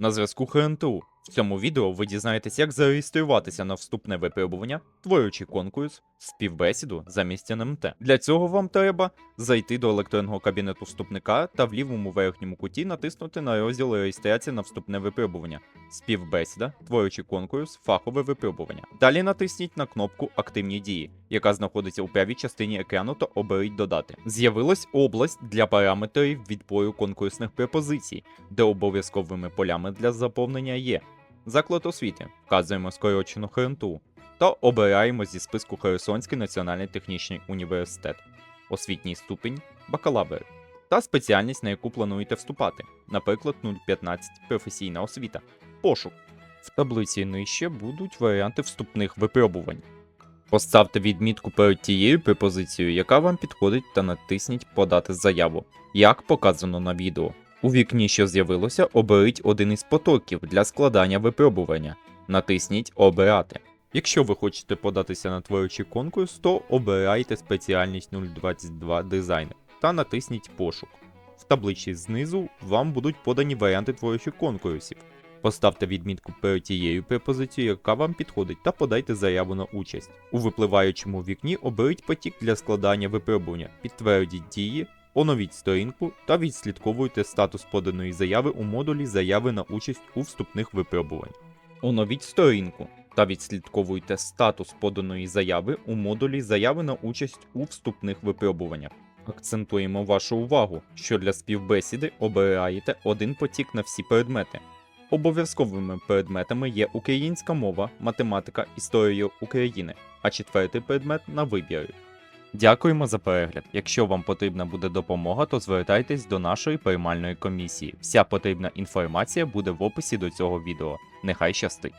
На зв'язку ХНТУ. В цьому відео ви дізнаєтесь, як зареєструватися на вступне випробування, творючи конкурс, співбесіду замість НМТ. Для цього вам треба зайти до електронного кабінету вступника та в лівому верхньому куті натиснути на розділ реєстрації на вступне випробування, співбесіда, творючи конкурс, фахове випробування. Далі натисніть на кнопку Активні дії, яка знаходиться у правій частині екрану, та оберіть додати. З'явилась область для параметрів відбору конкурсних пропозицій, де обов'язковими полями для заповнення є заклад освіти, вказуємо скорочену ХНТУ, та обираємо зі списку Херсонський національний технічний університет, освітній ступінь, бакалавр та спеціальність, на яку плануєте вступати, наприклад, 015 професійна освіта, пошук. В таблиці нижче будуть варіанти вступних випробувань. Поставте відмітку перед тією пропозицією, яка вам підходить, та натисніть Подати заяву, як показано на відео. У вікні, що з'явилося, оберіть один із потоків для складання випробування. Натисніть Обирати. Якщо ви хочете податися на творчий конкурс, то обирайте спеціальність 022 дизайнер та натисніть Пошук. В табличці знизу вам будуть подані варіанти творчих конкурсів. Поставте відмітку перед тією пропозицією, яка вам підходить, та подайте заяву на участь. У випливаючому вікні оберіть потік для складання випробування, підтвердіть дії, оновіть сторінку та відслідковуйте статус поданої заяви у модулі заяви на участь у вступних випробувань. Оновіть сторінку та відслідковуйте статус поданої заяви у модулі заяви на участь у вступних випробуваннях. Акцентуємо вашу увагу, що для співбесіди обираєте один потік на всі предмети. Обов'язковими предметами є українська мова, математика, історія України, а четвертий предмет на вибір. Дякуємо за перегляд. Якщо вам потрібна буде допомога, то звертайтесь до нашої приймальної комісії. Вся потрібна інформація буде в описі до цього відео. Нехай щастить!